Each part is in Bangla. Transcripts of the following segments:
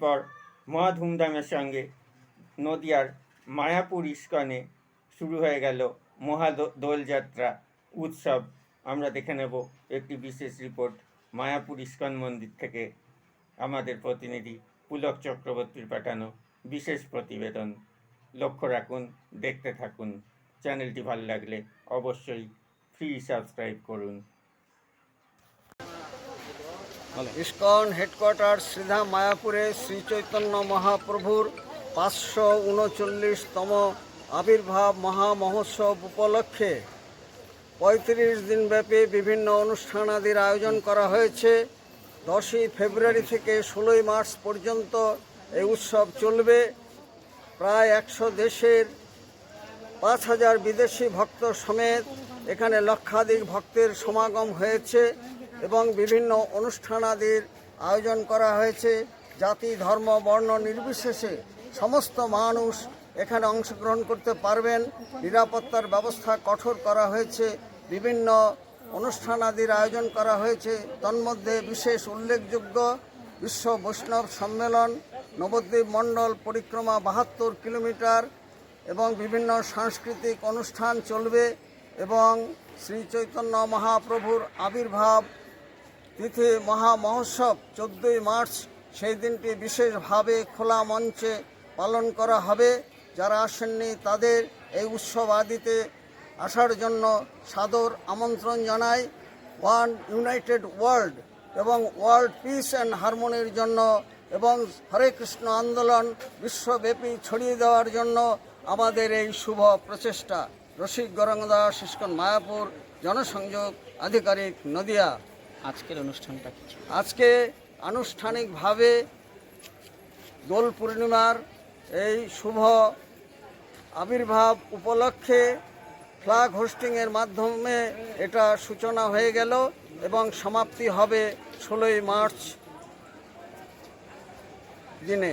পর মহা ধুমধামের সঙ্গে নদিয়ার মায়াপুর ইস্কনে শুরু হয়ে গেল মহা দোলযাত্রা উৎসব। আমরা দেখে নেব একটি বিশেষ রিপোর্ট মায়াপুর ইস্কন মন্দির থেকে। আমাদের প্রতিনিধি পুলক চক্রবর্তীর পাঠানো বিশেষ প্রতিবেদন। লক্ষ্য রাখুন, দেখতে থাকুন। চ্যানেলটি ভালো লাগলে অবশ্যই ফ্রি সাবস্ক্রাইব করুন। ইস্কন হেডকোয়ার্টার শ্রীধাম মায়াপুরে শ্রী চৈতন্য মহাপ্রভুর পাঁচশো উনচল্লিশতম আবির্ভাব মহা মহোৎসব উপলক্ষে পঁয়ত্রিশ দিনব্যাপী বিভিন্ন অনুষ্ঠানাদির আয়োজন করা হয়েছে। দশই ফেব্রুয়ারি থেকে ষোলোই মার্চ পর্যন্ত এই উৎসব চলবে। প্রায় একশো দেশের পাঁচ হাজার বিদেশি ভক্ত সমেত এখানে লক্ষাধিক ভক্তের সমাগম হয়েছে। এবং বিভিন্ন অনুষ্ঠানাদির আয়োজন করা হয়েছে। জাতি, ধর্ম, বর্ণ নির্বিশেষে সমস্ত মানুষ এখানে অংশগ্রহণ করতে পারবেন। নিরাপত্তার ব্যবস্থা কঠোর করা হয়েছে। বিভিন্ন অনুষ্ঠানাদির আয়োজন করা হয়েছে। তন্মধ্যে বিশেষ উল্লেখযোগ্য বিশ্ব বৈষ্ণব সম্মেলন, নবদ্বীপ মণ্ডল পরিক্রমা বাহাত্তর কিলোমিটার এবং বিভিন্ন সাংস্কৃতিক অনুষ্ঠান চলবে এবং শ্রী চৈতন্য মহাপ্রভুর আবির্ভাব তিথি মহা মহোৎসব চোদ্দোই মার্চ, সেই দিনটি বিশেষভাবে খোলা মঞ্চে পালন করা হবে। যারা আসেননি তাদের এই উৎসব আদিতে আসার জন্য সাদর আমন্ত্রণ জানাই। ওয়ান ইউনাইটেড ওয়ার্ল্ড এবং ওয়ার্ল্ড পিস অ্যান্ড হারমোনির জন্য এবং হরে কৃষ্ণ আন্দোলন বিশ্বব্যাপী ছড়িয়ে দেওয়ার জন্য আমাদের এই শুভ প্রচেষ্টা। রসিক গরঙ্গদাস ইস্কন মায়াপুর, জনসংযোগ আধিকারিক নদিয়া। আজকের অনুষ্ঠানটা আজকে আনুষ্ঠানিকভাবে দোল পূর্ণিমার এই শুভ আবির্ভাব উপলক্ষে ফ্ল্যাগ হোস্টিংয়ের মাধ্যমে এটা সূচনা হয়ে গেল এবং সমাপ্তি হবে ষোলোই মার্চ দিনে।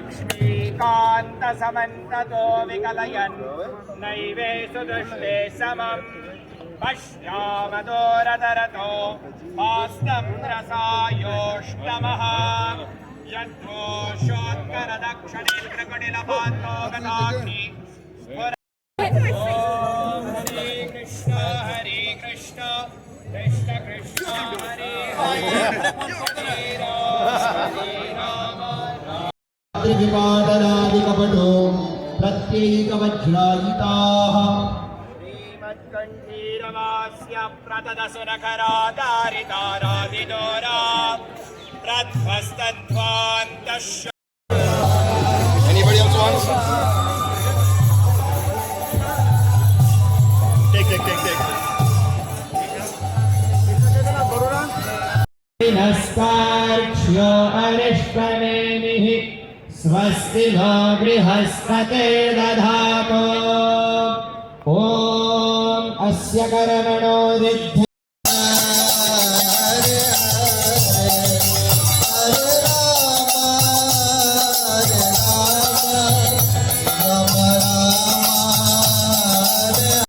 लक्ष्मीकान्तसमन्ततो विकलयन्। नैवे सुदृष्टे समम्। पश्यामदोरदरतो पास्तं रसायोष्टमः। यद्धोषोत्करदक्षिणे प्रकटिलपान्तो गताग्नि ॐ हरे कृष्ण हरे कृष्ण कृष्ण कृष्ण। हरे हरे। हरे राम हरे Ram त्रिविपादनादिकपटो प्रत्येकवज्रायिताः श्रीमत्कण्ठीरवास्य प्रतदसुरकरादारितारादिदोरा प्रध्वस्तध्वान्तश्च Anybody else wants? Take, take, take, take. नस्ताक्ष्यो अरिष्टनेमिः स्वस्ति नो बृहस्तते दधातो। ॐ अस्य कर्मणो